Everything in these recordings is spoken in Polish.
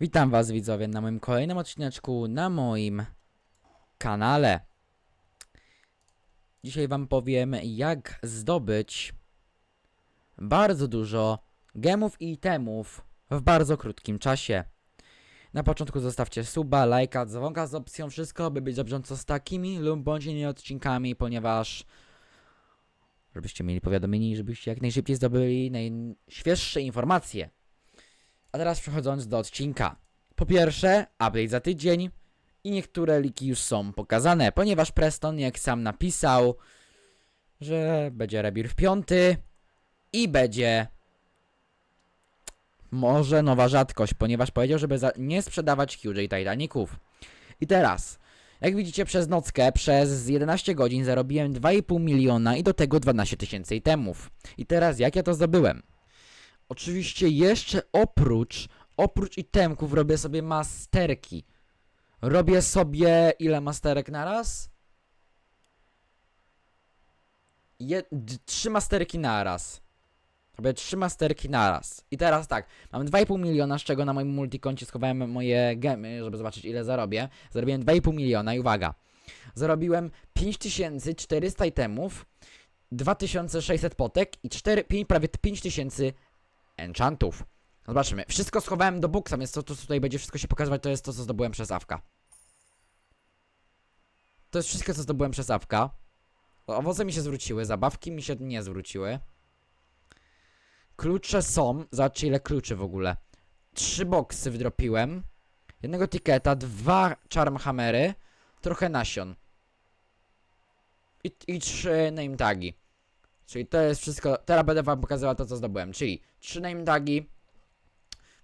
Witam was widzowie na moim kolejnym odcineczku na moim kanale. Dzisiaj wam powiem jak zdobyć bardzo dużo gemów i itemów w bardzo krótkim czasie. Na początku zostawcie suba, lajka, dzwonka z opcją wszystko, by być na bieżąco z takimi lub bądź innymi odcinkami, ponieważ żebyście mieli powiadomieni, żebyście jak najszybciej zdobyli najświeższe informacje. A teraz przechodząc do odcinka. Po pierwsze, update za tydzień i niektóre liki już są pokazane, ponieważ Preston, jak sam napisał, że będzie rebir w piąty i będzie może nowa rzadkość, ponieważ powiedział, żeby nie sprzedawać QJ Titaników. I teraz, jak widzicie przez nockę, przez 11 godzin zarobiłem 2,5 miliona i do tego 12 tysięcy itemów. I teraz jak ja to zdobyłem? Oczywiście jeszcze oprócz, oprócz itemków robię sobie masterki. Robię sobie ile masterek na raz? Je, trzy masterki na raz. Robię trzy masterki na raz. I teraz tak, mam 2,5 miliona, z czego na moim multikoncie schowałem moje gemy, żeby zobaczyć ile zarobię. Zarobiłem 2,5 miliona i uwaga. Zarobiłem 5400 itemów, 2600 potek i 4, 5, prawie 5000 enchantów. Zobaczymy. Wszystko schowałem do buksa, więc to, to tutaj będzie wszystko się pokazywać, to jest to, co zdobyłem przez awka. To jest wszystko, co zdobyłem przez awka. Owoce mi się zwróciły, zabawki mi się nie zwróciły. Klucze są. Zobaczcie, ile kluczy w ogóle. Trzy boksy wdropiłem. Jednego tiketa, dwa charmhammery, trochę nasion. I, i trzy name tagi. Czyli to jest wszystko. Teraz będę wam pokazywał to, co zdobyłem. Czyli trzy name tagi,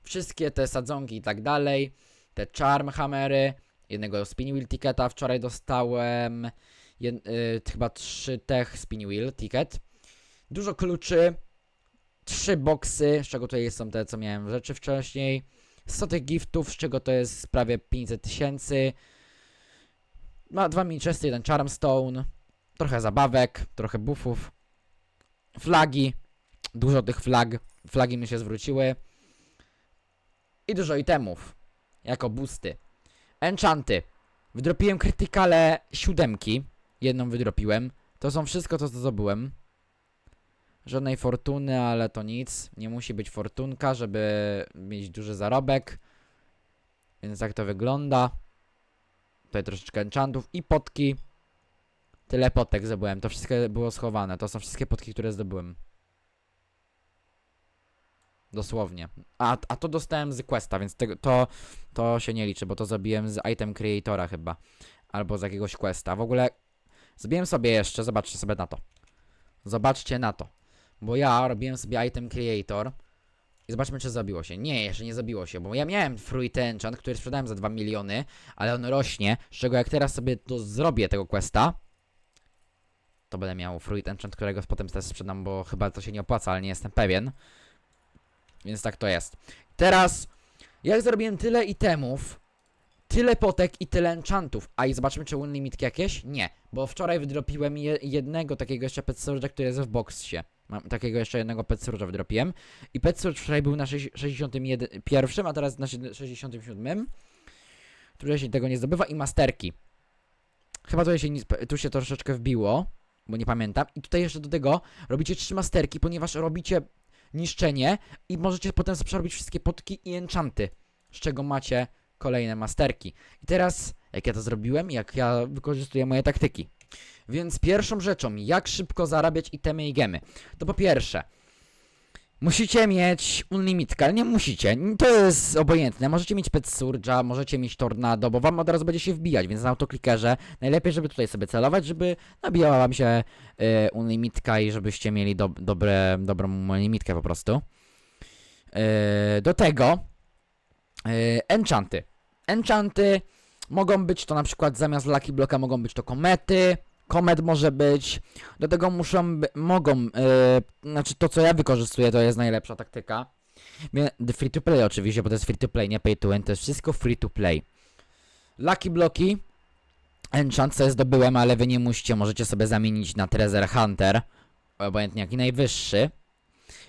wszystkie te sadzonki i tak dalej, te charm hammery, jednego spin wheel ticketa wczoraj dostałem, jed, y, chyba trzy tech spin wheel ticket, dużo kluczy, trzy boxy, z czego tutaj są te, co miałem rzeczy wcześniej, 100 tych giftów, z czego to jest prawie 500 tysięcy, ma dwa Minchester, jeden Charmstone, trochę zabawek, trochę buffów, flagi, dużo tych flag, flagi mi się zwróciły. I dużo itemów, jako boosty. Enchanty. Wydropiłem krytykale siódemki, jedną wydropiłem, to są wszystko to, co zdobyłem. Żadnej fortuny, ale to nic, nie musi być fortunka, żeby mieć duży zarobek. Więc tak to wygląda. Tutaj troszeczkę enchantów i potki. Tyle potek zdobyłem, to wszystko było schowane, to są wszystkie potki, które zdobyłem. Dosłownie. A, a to dostałem z Questa, więc tego, to, to się nie liczy, bo to zrobiłem z item creatora chyba. Albo z jakiegoś Questa. W ogóle zrobiłem sobie jeszcze, zobaczcie sobie na to. Zobaczcie na to. Bo ja robiłem sobie item creator i zobaczmy czy zabiło się. Nie, jeszcze nie zabiło się, bo ja miałem Fruit Enchant, który sprzedałem za 2 miliony, ale on rośnie, z czego jak teraz sobie to zrobię tego Questa, to będę miał Fruit Enchant, którego potem też sprzedam, bo chyba to się nie opłaca, ale nie jestem pewien. Więc tak to jest. Teraz, jak zrobiłem tyle itemów, tyle potek i tyle enchantów, a i zobaczmy czy unlimitki jakieś? Nie, bo wczoraj wydropiłem je, jednego takiego jeszcze pet który jest w boxie. Mam takiego jeszcze jednego pet surge'a wydropiłem. I pet surge wczoraj był na sześ- 61, a teraz na siedem- 67. Który się tego nie zdobywa i masterki. Chyba tutaj się, nic, tu się troszeczkę wbiło, bo nie pamiętam. I tutaj jeszcze do tego robicie trzy masterki, ponieważ robicie niszczenie i możecie potem przerobić wszystkie potki i enchanty, z czego macie kolejne masterki. I teraz, jak ja to zrobiłem, jak ja wykorzystuję moje taktyki. Więc pierwszą rzeczą, jak szybko zarabiać itemy i gemy, to po pierwsze, musicie mieć unlimitka, ale nie musicie, to jest obojętne, możecie mieć Pet Surge'a, możecie mieć Tornado, bo wam od razu będzie się wbijać, więc na autoklikerze najlepiej, żeby tutaj sobie celować, żeby nabijała wam się y, unlimitka i żebyście mieli do, dobre, dobrą unlimitkę po prostu. Y, do tego y, enchanty. Enchanty mogą być to na przykład zamiast Lucky Blocka mogą być to komety, komet może być, do tego muszą, mogą, y, znaczy to co ja wykorzystuję to jest najlepsza taktyka. Free to play oczywiście, bo to jest free to play, nie pay to win, to jest wszystko free to play. Lucky Blocki enchant sobie zdobyłem, ale wy nie musicie, możecie sobie zamienić na Treasure Hunter, obojętnie jaki najwyższy.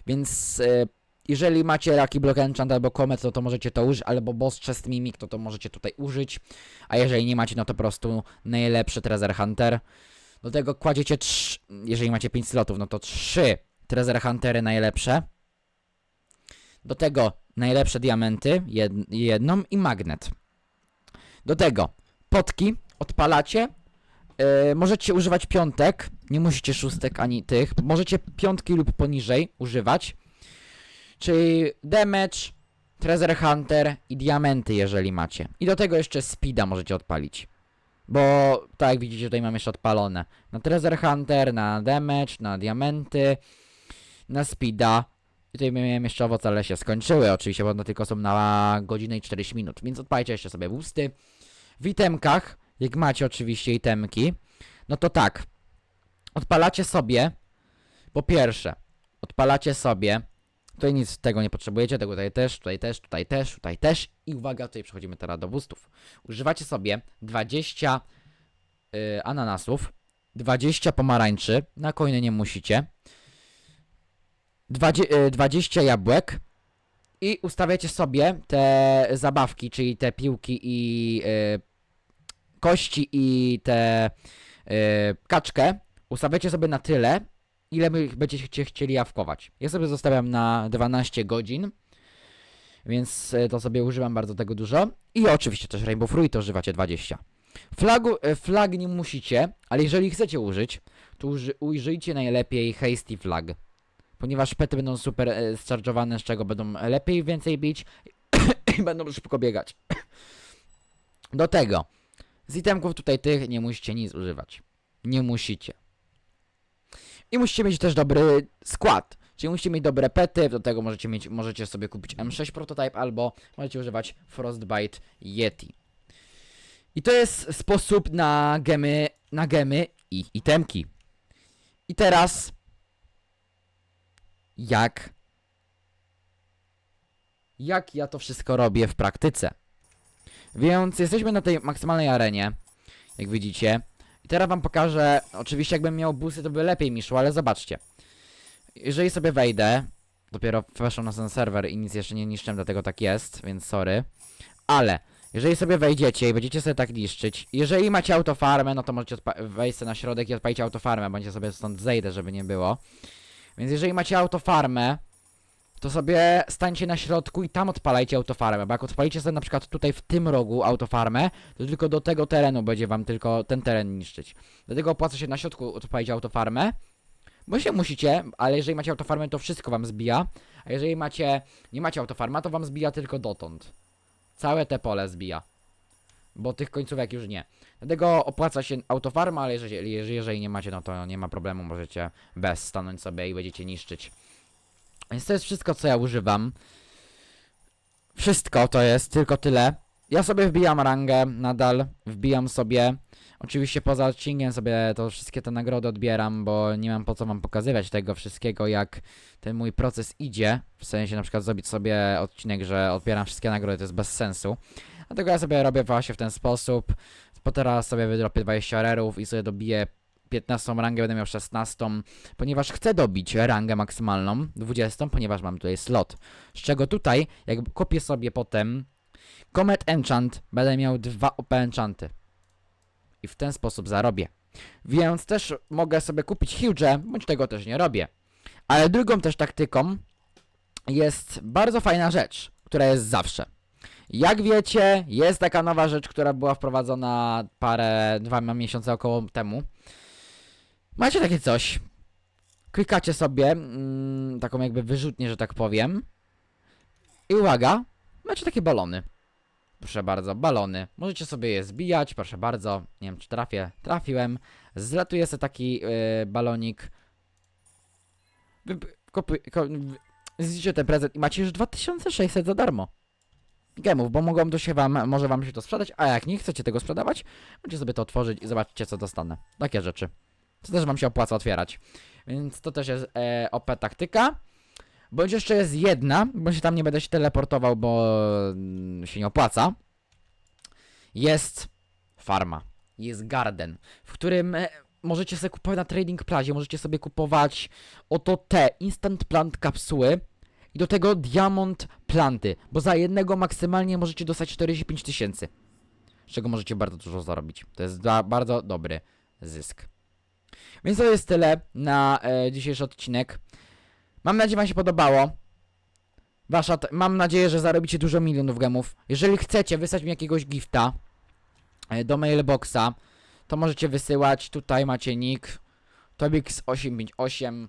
Więc e, jeżeli macie Lucky Block Enchant albo Comet, no to możecie to użyć, albo Boss Chest Mimic, to to możecie tutaj użyć. A jeżeli nie macie, no to po prostu najlepszy Treasure Hunter. Do tego kładziecie trz... jeżeli macie 5 slotów, no to 3 Treasure Huntery najlepsze. Do tego najlepsze diamenty, jed... jedną i magnet. Do tego potki odpalacie. Yy, możecie używać piątek, nie musicie szóstek ani tych. Możecie piątki lub poniżej używać. Czyli damage, treasure hunter i diamenty, jeżeli macie. I do tego jeszcze speeda możecie odpalić. Bo tak jak widzicie, tutaj mam jeszcze odpalone. Na treasure hunter, na damage, na diamenty, na speeda. I tutaj miałem jeszcze owoce, ale się skończyły oczywiście, bo one tylko są na godzinę i 40 minut. Więc odpalcie jeszcze sobie boosty. W itemkach, jak macie oczywiście itemki, no to tak. Odpalacie sobie, po pierwsze, odpalacie sobie, tutaj nic tego nie potrzebujecie, tego tutaj też, tutaj też, tutaj też, tutaj też. I uwaga, tutaj przechodzimy teraz do boostów. Używacie sobie 20 y, ananasów, 20 pomarańczy, na coiny nie musicie, 20, y, 20 jabłek. I ustawiacie sobie te zabawki, czyli te piłki i y, kości i te y, kaczkę, ustawiacie sobie na tyle, ile wy będziecie chcieli jawkować. Ja sobie zostawiam na 12 godzin, więc y, to sobie używam bardzo tego dużo. I oczywiście też Rainbow Fruit używacie 20. Flagu, y, flag nie musicie, ale jeżeli chcecie użyć, to uży, użyjcie najlepiej Hasty Flag. Ponieważ pety będą super e, z czego będą lepiej więcej bić i będą szybko biegać. Do tego, z itemków tutaj tych nie musicie nic używać. Nie musicie. I musicie mieć też dobry skład. Czyli musicie mieć dobre pety, do tego możecie mieć, możecie sobie kupić M6 prototype albo możecie używać Frostbite Yeti. I to jest sposób na gemy, na gemy i itemki. I teraz jak jak ja to wszystko robię w praktyce. Więc jesteśmy na tej maksymalnej arenie, jak widzicie. I teraz wam pokażę, oczywiście jakbym miał busy, to by lepiej mi szło, ale zobaczcie. Jeżeli sobie wejdę, dopiero weszłem na ten serwer i nic jeszcze nie niszczyłem, dlatego tak jest, więc sorry. Ale, jeżeli sobie wejdziecie i będziecie sobie tak niszczyć, jeżeli macie autofarmę, no to możecie wejść na środek i odpalić autofarmę, bądźcie sobie stąd zejdę, żeby nie było. Więc jeżeli macie autofarmę, to sobie stańcie na środku i tam odpalajcie autofarmę, bo jak odpalicie sobie na przykład tutaj w tym rogu autofarmę, to tylko do tego terenu będzie wam tylko ten teren niszczyć. Dlatego opłaca się na środku odpalić autofarmę, bo się musicie, ale jeżeli macie autofarmę, to wszystko wam zbija, a jeżeli macie, nie macie autofarma, to wam zbija tylko dotąd. Całe te pole zbija. Bo tych końcówek już nie. Dlatego opłaca się autofarma, ale jeżeli, jeżeli, nie macie, no to nie ma problemu, możecie bez stanąć sobie i będziecie niszczyć. Więc to jest wszystko, co ja używam. Wszystko to jest, tylko tyle. Ja sobie wbijam rangę nadal, wbijam sobie. Oczywiście poza odcinkiem sobie to wszystkie te nagrody odbieram, bo nie mam po co wam pokazywać tego wszystkiego, jak ten mój proces idzie. W sensie na przykład zrobić sobie odcinek, że odbieram wszystkie nagrody, to jest bez sensu. Dlatego ja sobie robię właśnie w ten sposób. Po teraz sobie wydropię 20 rerów i sobie dobiję 15 rangę, będę miał 16, ponieważ chcę dobić rangę maksymalną, 20, ponieważ mam tutaj slot. Z czego tutaj, jak kupię sobie potem Comet Enchant, będę miał dwa OP Enchanty. I w ten sposób zarobię. Więc też mogę sobie kupić Huge, bądź tego też nie robię. Ale drugą też taktyką jest bardzo fajna rzecz, która jest zawsze. Jak wiecie, jest taka nowa rzecz, która była wprowadzona parę, dwa miesiące około temu. Macie takie coś. Klikacie sobie, mm, taką jakby wyrzutnię, że tak powiem. I uwaga, macie takie balony. Proszę bardzo, balony. Możecie sobie je zbijać, proszę bardzo. Nie wiem, czy trafię. Trafiłem. Zlatuje sobie taki yy, balonik. Wy, ten prezent i macie już 2600 za darmo. Gemów, bo mogą to się wam, może wam się to sprzedać, a jak nie chcecie tego sprzedawać, możecie sobie to otworzyć i zobaczcie co dostanę. Takie rzeczy. To też wam się opłaca otwierać. Więc to też jest e, OP taktyka. Bądź jeszcze jest jedna, bo się tam nie będę się teleportował, bo mm, się nie opłaca. Jest farma. jest garden, w którym e, możecie sobie kupować na Trading Plazie, możecie sobie kupować oto te Instant Plant kapsuły i do tego Diamond Planty, bo za jednego maksymalnie możecie dostać 45 tysięcy, z czego możecie bardzo dużo zarobić. To jest bardzo dobry zysk. Więc to jest tyle na e, dzisiejszy odcinek. Mam nadzieję, Wam się podobało. Wasza mam nadzieję, że zarobicie dużo milionów gemów. Jeżeli chcecie wysłać mi jakiegoś gifta e, do mailboxa, to możecie wysyłać. Tutaj macie nick Tobix858.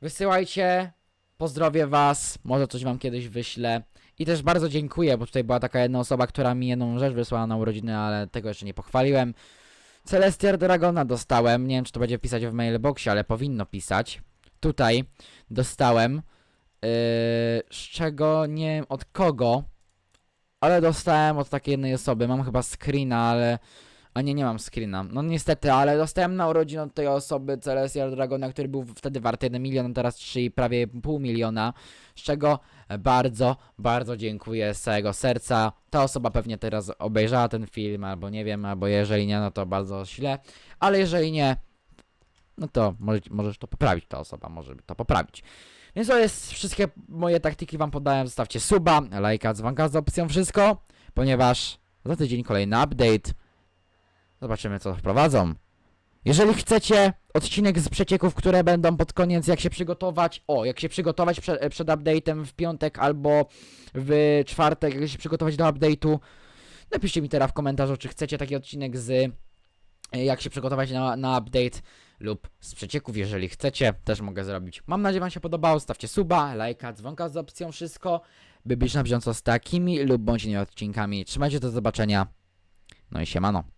Wysyłajcie. Pozdrowię was. Może coś wam kiedyś wyślę. I też bardzo dziękuję, bo tutaj była taka jedna osoba, która mi jedną rzecz wysłała na urodziny, ale tego jeszcze nie pochwaliłem. Celestial Dragona dostałem. Nie wiem, czy to będzie pisać w mailboxie, ale powinno pisać. Tutaj dostałem. Yy, z czego nie wiem od kogo, ale dostałem od takiej jednej osoby. Mam chyba screena, ale. A nie, nie mam screena. No niestety, ale dostałem na urodziny od tej osoby Celestial Dragona, który był wtedy warty 1 milion, teraz 3 prawie pół miliona. Z czego bardzo, bardzo dziękuję z całego serca. Ta osoba pewnie teraz obejrzała ten film, albo nie wiem, albo jeżeli nie, no to bardzo źle. Ale jeżeli nie, no to może, możesz to poprawić, ta osoba może to poprawić. Więc to jest wszystkie moje taktyki wam podałem. Zostawcie suba, lajka, dzwonka z opcją wszystko, ponieważ za tydzień kolejny update. Zobaczymy co wprowadzą. Jeżeli chcecie odcinek z przecieków, które będą pod koniec, jak się przygotować, o, jak się przygotować prze, przed update'em w piątek albo w czwartek, jak się przygotować do update'u, napiszcie mi teraz w komentarzu, czy chcecie taki odcinek z e, jak się przygotować na, na update lub z przecieków, jeżeli chcecie, też mogę zrobić. Mam nadzieję, Wam się podobało. Stawcie suba, lajka, dzwonka z opcją wszystko, by być na bieżąco z takimi lub bądź innymi odcinkami. Trzymajcie do zobaczenia. No i siemano.